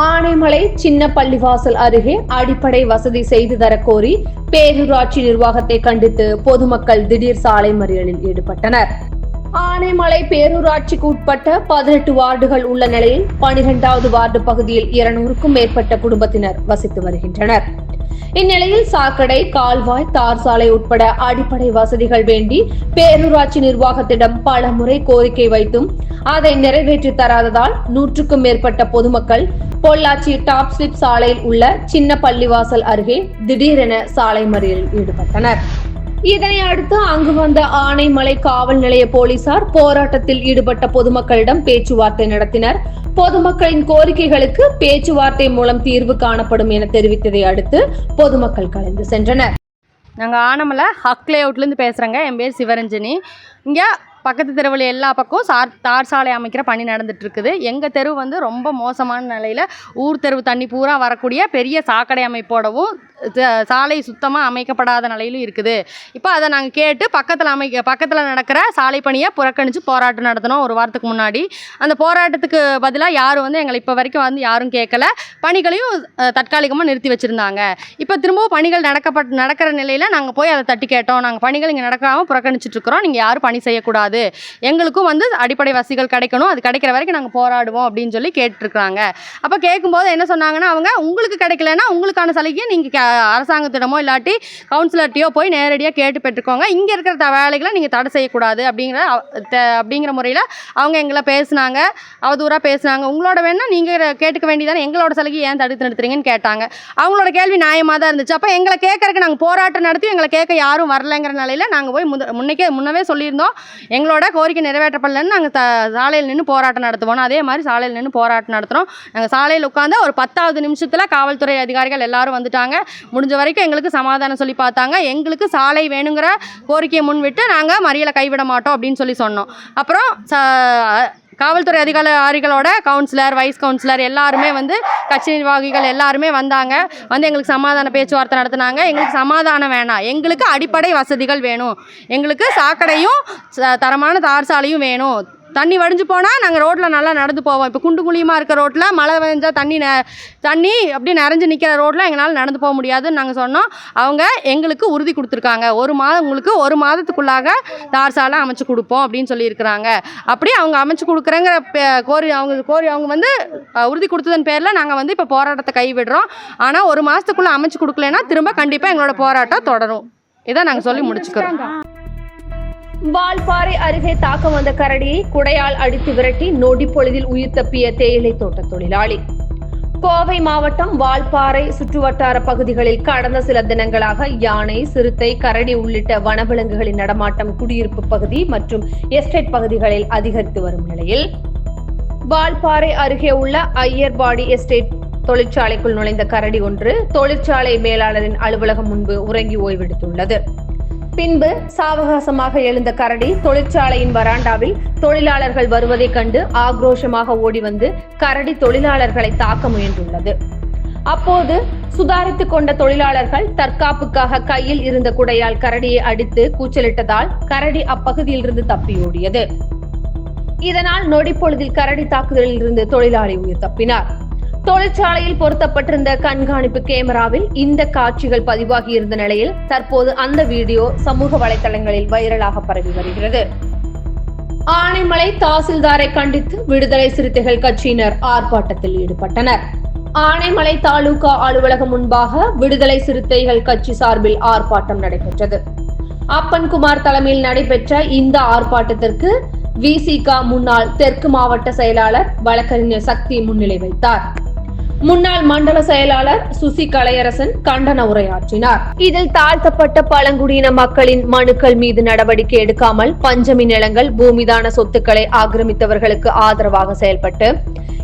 ஆனைமலை சின்ன பள்ளிவாசல் அருகே அடிப்படை வசதி செய்து தரக்கோரி பேரூராட்சி நிர்வாகத்தை கண்டித்து பொதுமக்கள் திடீர் சாலை மறியலில் ஈடுபட்டனர். ஆனைமலை பேரூராட்சிக்கு உட்பட்ட பதினெட்டு வார்டுகள் உள்ள நிலையில் பனிரெண்டாவது வார்டு பகுதியில் இருநூறுக்கும் மேற்பட்ட குடும்பத்தினர் வசித்து வருகின்றனர். இந்நிலையில் சாக்கடை கால்வாய் தார் சாலை உட்பட அடிப்படை வசதிகள் வேண்டி பேரூராட்சி நிர்வாகத்திடம் பல முறை கோரிக்கை வைத்தும் அதை நிறைவேற்றி தராததால் நூற்றுக்கும் மேற்பட்ட பொதுமக்கள் பொள்ளாச்சி டாப் ஸ்லிப் சாலையில் உள்ள சின்ன பள்ளிவாசல் அருகே திடீரென சாலை மறியலில் ஈடுபட்டனர். இதனை அடுத்து அங்கு வந்த ஆனைமலை காவல் நிலைய போலீசார் போராட்டத்தில் ஈடுபட்ட பொதுமக்களிடம் பேச்சுவார்த்தை நடத்தினர். பொதுமக்களின் கோரிக்கைகளுக்கு பேச்சுவார்த்தை மூலம் தீர்வு காணப்படும் என தெரிவித்ததை அடுத்து பொதுமக்கள் கலைந்து சென்றனர். நாங்கள் ஆனமலை ஹக்லே அவுட்லேருந்து பேசுகிறேங்க என் பேர் சிவரஞ்சனி. இங்கே பக்கத்து தெருவில் எல்லா பக்கம் சார் தார் சாலை அமைக்கிற பணி நடந்துட்டுருக்குது. எங்கள் தெரு வந்து ரொம்ப மோசமான நிலையில் ஊர் தெருவு தண்ணி பூரா வரக்கூடிய பெரிய சாக்கடை அமைப்போடவும் சாலை சுத்தமாக அமைக்கப்படாத நிலையிலும் இருக்குது. இப்போ அதை நாங்கள் கேட்டு பக்கத்தில் அமைக்க பக்கத்தில் நடக்கிற சாலை பணியை புறக்கணித்து போராட்டம் நடத்தினோம் ஒரு வாரத்துக்கு முன்னாடி. அந்த போராட்டத்துக்கு பதிலாக யாரும் வந்து எங்களை இப்போ வரைக்கும் வந்து யாரும் கேட்கல பணிகளையும் தற்காலிகமாக நிறுத்தி வச்சுருந்தாங்க. இப்போ திரும்பவும் பணிகள் நடக்கப்பட் நடக்கிற நிலையில் நாங்கள் போய் அதை தட்டி கேட்டோம். நாங்கள் பணிகள் இங்கே நடக்காமல் புறக்கணிச்சிட்ருக்கிறோம் நீங்கள் யாரும் பணி செய்யக்கூடாது. எங்களுக்கும் வந்து அடிப்படை வசதிகள் கிடைக்கணும். அது கிடைக்கிற வரைக்கும் நாங்கள் போராடுவோம் அப்படின்னு சொல்லி கேட்டுருக்குறாங்க அப்போ கேட்கும்போது என்ன சொன்னாங்கன்னா அவங்க உங்களுக்கு கிடைக்கலன்னா உங்களுக்கான சலுகையை நீங்கள் அரசாங்கத்திடமோ இல்லாட்டி கவுன்சிலர்ட்டையோ போய் நேரடியாக கேட்டு பெற்றுக்கோங்க. இங்கே இருக்கிற த வேலைகளை நீங்கள் தடை செய்யக்கூடாது அப்படிங்கிற அப்படிங்கிற முறையில் அவங்க எங்களை பேசுனாங்க அவதூறாக பேசுனாங்க. உங்களோட வேணால் நீங்கள் கேட்டுக்க வேண்டியதானே? எங்களோட சலுகை ஏன் தடுத்து நிறுத்துறீங்கன்னு கேட்டாங்க. அவங்களோட கேள்வி நியாயமாக தான் இருந்துச்சு. அப்போ எங்களை கேட்கறக்கு நாங்கள் போராட்டம் நடத்தி எங்களை கேட்க யாரும் வரலைங்கிற நிலையில் நாங்கள் போய் முத முன்னைக்கே முன்னவே சொல்லியிருந்தோம். எங்களோட கோரிக்கை நிறைவேற்றப்படலைன்னு நாங்கள் த சாலையில் நின்று போராட்டம் நடத்துவோம். அதே மாதிரி சாலையில் நின்று போராட்டம் நடத்துகிறோம் நாங்கள் சாலையில் உட்காந்து ஒரு பத்தாவது நிமிஷத்தில் காவல்துறை அதிகாரிகள் எல்லாரும் வந்துட்டாங்க. முடிஞ்ச வரைக்கும் எங்களுக்கு சமாதானம் சொல்லி பார்த்தாங்க. எங்களுக்கு சாலை வேணுங்கிற கோரிக்கையை முன்விட்டு நாங்கள் மறியலை கைவிட மாட்டோம் அப்படின்னு சொல்லி சொன்னோம். அப்புறம் ச- காவல்துறை அதிகாரிகளோட கவுன்சிலர் வைஸ் கவுன்சிலர் எல்லாருமே வந்து கட்சி நிர்வாகிகள் எல்லாருமே வந்தாங்க. வந்து எங்களுக்கு சமாதான பேச்சுவார்த்தை நடத்துனாங்க. எங்களுக்கு சமாதானம் வேணாம். எங்களுக்கு அடிப்படை வசதிகள் வேணும். எங்களுக்கு சாக்கடையும் ச- தரமான தார் சாலையும் வேணும். தண்ணி வடிஞ்சு போனால் நாங்கள் ரோட்டில் நல்லா நடந்து போவோம். இப்போ குண்டு குழியுமா இருக்க ரோட்டில் மழை பெஞ்சா தண்ணி ந தண்ணி அப்படியே நிறைஞ்சு நிற்கிற ரோட்டில் எங்களால் நடந்து போக முடியாதுன்னு நாங்கள் சொன்னோம். அவங்க எங்களுக்கு உறுதி கொடுத்துருக்காங்க. ஒரு மாதம் உங்களுக்கு ஒரு மாதத்துக்குள்ளாக தார் சாலை அமைச்சு கொடுப்போம் அப்படின்னு சொல்லியிருக்கிறாங்க. அப்படி அவங்க அமைச்சு கொடுக்குறேங்கிற பே- கோரி அவங்க கோரி அவங்க வந்து உறுதி கொடுத்ததன் பேரில் நாங்கள் வந்து இப்போ போராட்டத்தை கைவிடுறோம். ஆனால் ஒரு மாதத்துக்குள்ளே அமைச்சு கொடுக்கலன்னா திரும்ப கண்டிப்பாக எங்களோட போராட்டம் தொடரும். இதை நாங்கள் சொல்லி முடிச்சுக்கிறோம். வால்பாறை அருகே தாக்க வந்த கரடியை குடையால் அடித்து விரட்டி நொடி பொழுதில் உயிர் தப்பிய தேயிலை தோட்ட தொழிலாளி. கோவை மாவட்டம் வால்பாறை சுற்றுவட்டார பகுதிகளில் கடந்த சில தினங்களாக யானை சிறுத்தை கரடி உள்ளிட்ட வனவிலங்குகளின் நடமாட்டம் குடியிருப்பு பகுதி மற்றும் எஸ்டேட் பகுதிகளில் அதிகரித்து வரும் நிலையில் வால்பாறை அருகே உள்ள ஐயர்பாடி எஸ்டேட் தொழிற்சாலைக்குள் நுழைந்த கரடி ஒன்று தொழிற்சாலை மேலாளரின் அலுவலகம் முன்பு உறங்கி ஓய்வெடுத்துள்ளது. பின்பு சாவகாசமாக எழுந்த கரடி தொழிற்சாலையின் வராண்டாவில் தொழிலாளர்கள் வருவதைக் கண்டு ஆக்ரோஷமாக ஓடி வந்து கரடி தொழிலாளர்களை தாக்க முயன்றுள்ளது. அப்போது சுதாரித்துக் கொண்ட தொழிலாளர்கள் தற்காப்புக்காக கையில் இருந்த குடையால் கரடியை அடித்து கூச்சலிட்டதால் கரடி அப்பகுதியில் இருந்து தப்பியோடியது இதனால் நொடிப்பொழுதில் கரடி தாக்குதலில் இருந்து தொழிலாளி உயிர் தப்பினார். தொழிற்சாலையில் பொருத்தப்பட்டிருந்த கண்காணிப்பு கேமராவில் இந்த காட்சிகள் பதிவாகி இருந்த நிலையில் தற்போது அந்த வீடியோ சமூக வலைதளங்களில் வைரலாக பரவி வருகிறது. ஆனைமலை தாசில்தாரை கண்டித்து விடுதலை சிறுத்தைகள் கட்சியினர் ஆர்ப்பாட்டத்தில் ஈடுபட்டனர். ஆனைமலை தாலுகா அலுவலகம் முன்பாக விடுதலை சிறுத்தைகள் கட்சி சார்பில் ஆர்ப்பாட்டம் நடைபெற்றது. அப்பன்குமார் தலைமையில் நடைபெற்ற இந்த ஆர்ப்பாட்டத்திற்கு விசிகா முன்னாள் தெற்கு மாவட்ட செயலாளர் வழக்கறிஞர் சக்தி முன்னிலை வைத்தார். முன்னாள் மண்டல செயலாளர் சுசி கலையரசன் கண்டன உரையாற்றினார். இதில் தாழ்த்தப்பட்ட பழங்குடியின மக்களின் மனுக்கள் மீது நடவடிக்கை எடுக்காமல் பஞ்சமி நிலங்கள் பூமிதான சொத்துக்களை ஆக்கிரமித்தவர்களுக்கு ஆதரவாக செயல்பட்டு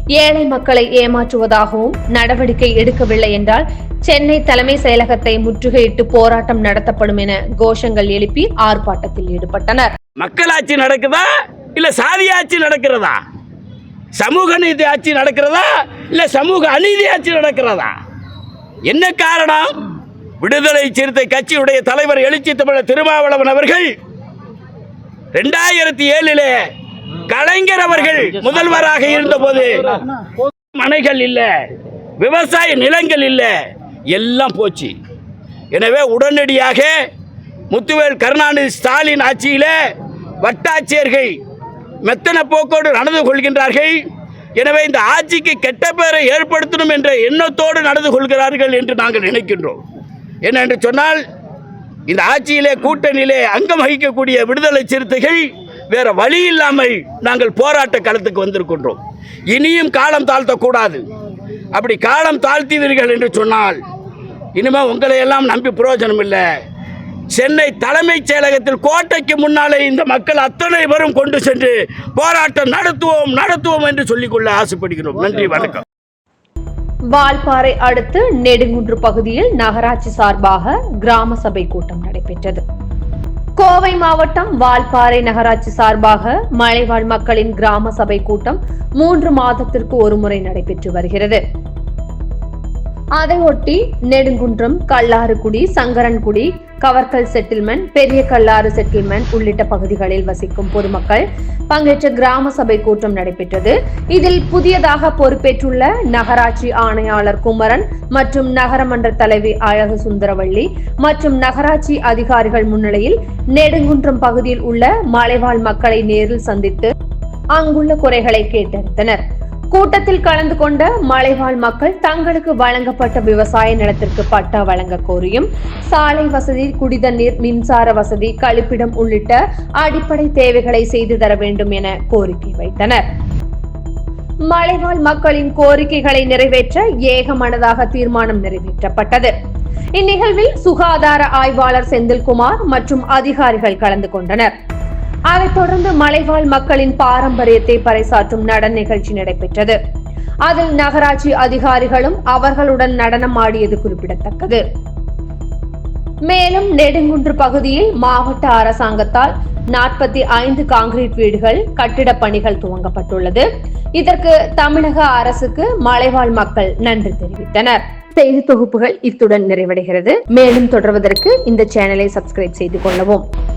ஏழை மக்களை ஏமாற்றுவதாகவும் நடவடிக்கை எடுக்கவில்லை என்றால் சென்னை தலைமை செயலகத்தை முற்றுகையிட்டு போராட்டம் நடத்தப்படும் என கோஷங்கள் எழுப்பி ஆர்ப்பாட்டத்தில் ஈடுபட்டனர். மக்களாட்சி நடக்குதா? இல்ல சாதி ஆட்சி நடக்கிறதா? சமூக நீதி ஆட்சி நடக்கிறதா? இல்லை சமூக அநீதி ஆட்சி நடக்கிறதா? என்ன காரணம்? விடுதலை சிறுத்தை கட்சியுடைய தலைவர் எழுச்சி தமிழர் திருமாவளவன் அவர்கள் ரெண்டாயிரத்தி ஏழிலே கலைஞர் அவர்கள் முதல்வராக இருந்தபோது மனைகள் இல்லை விவசாய நிலங்கள் இல்லை எல்லாம் போச்சு. எனவே உடனடியாக முத்துவேல் கருணாநிதி ஸ்டாலின் ஆட்சியில் வட்டாட்சியர்கள் மெத்தன போக்கோடு நடந்து கொள்கின்றார்கள். எனவே இந்த ஆட்சிக்கு கெட்ட பெயரை ஏற்படுத்தணும் என்ற எண்ணத்தோடு நடந்து கொள்கிறார்கள் என்று நாங்கள் நினைக்கின்றோம். என்னென்று சொன்னால் இந்த ஆட்சியிலே கூட்டணியிலே அங்கம் வகிக்கக்கூடிய விடுதலை சிறுத்தைகள் வேற வழி இல்லாமல் நாங்கள் போராட்ட களத்துக்கு வந்திருக்கின்றோம். இனியும் காலம் தாழ்த்தக்கூடாது. அப்படி காலம் தாழ்த்தினீர்கள் என்று சொன்னால் இனிமேல் உங்களை எல்லாம் நம்பி பிரயோஜனம் இல்லை சென்னை தலைமைச் செயலகத்தில் கோட்டைக்கு முன்னாலே இந்த மக்கள் அத்தனை பேரும் கொண்டு சென்று போராட்டம் நடத்துவோம் நடத்துவோம் என்று சொல்லிக்கொள்ள ஆசைப்படுகிறோம். நன்றி வணக்கம். வால்பாறை அடுத்து நெடுங்குன்று பகுதியில் நகராட்சி சார்பாக கிராம சபை கூட்டம் நடைபெற்றது. கோவை மாவட்டம் வால்பாறை நகராட்சி சார்பாக மலைவாழ் மக்களின் கிராம சபை கூட்டம் மூன்று மாதத்திற்கு ஒருமுறை நடைபெற்று வருகிறது. அதையொட்டி நெடுங்குன்றம் கல்லாறுகுடி சங்கரன்குடி கவர்கல் செட்டில்மெண்ட் பெரிய கல்லாறு செட்டில்மெண்ட் உள்ளிட்ட பகுதிகளில் வசிக்கும் பொதுமக்கள் பங்கேற்ற கிராம சபை கூட்டம் நடைபெற்றது. இதில் புதியதாக பொறுப்பேற்றுள்ள நகராட்சி ஆணையாளர் குமரன் மற்றும் நகரமன்ற தலைவி அழகு சுந்தரவள்ளி மற்றும் நகராட்சி அதிகாரிகள் முன்னிலையில் நெடுங்குன்றம் பகுதியில் உள்ள மலைவாழ் மக்களை நேரில் சந்தித்து அங்குள்ள குறைகளை கேட்டறிந்தனர். கூட்டத்தில் கலந்து கொண்ட மலைவாழ் மக்கள் தங்களுக்கு வழங்கப்பட்ட விவசாய நிலத்திற்கு பட்டா வழங்க கோரியும் சாலை வசதி குடிதண்ணீர் மின்சார வசதி கழிப்பிடம் உள்ளிட்ட அடிப்படை தேவைகளை செய்து தர வேண்டும் என கோரிக்கை வைத்தனர். மலைவாழ் மக்களின் கோரிக்கைகளை நிறைவேற்ற ஏகமனதாக தீர்மானம் நிறைவேற்றப்பட்டது. இந்நிகழ்வில் சுகாதார ஆய்வாளர் செந்தில்குமார் மற்றும் அதிகாரிகள் கலந்து கொண்டனர். அதைத் தொடர்ந்து மலைவாழ் மக்களின் பாரம்பரியத்தை பறைசாற்றும் நடன நிகழ்ச்சி நடைபெற்றது. அதில் நகராட்சி அதிகாரிகளும் அவர்களுடன் நடனம் ஆடியது குறிப்பிடத்தக்கது. மேலும் நெடுங்குன்று பகுதியில் மாவட்ட அரசாங்கத்தால் நாற்பத்தி ஐந்து காங்கிரீட் வீடுகள் கட்டிடப் பணிகள் துவங்கப்பட்டுள்ளது. இதற்கு தமிழக அரசுக்கு மலைவாழ் மக்கள் நன்றி தெரிவித்தனர். செய்தி தொகுப்புகள் இத்துடன் நிறைவடைகிறது. மேலும் தொடர்வதற்கு இந்த சேனலை சப்ஸ்கிரைப் செய்து கொள்ளவும்.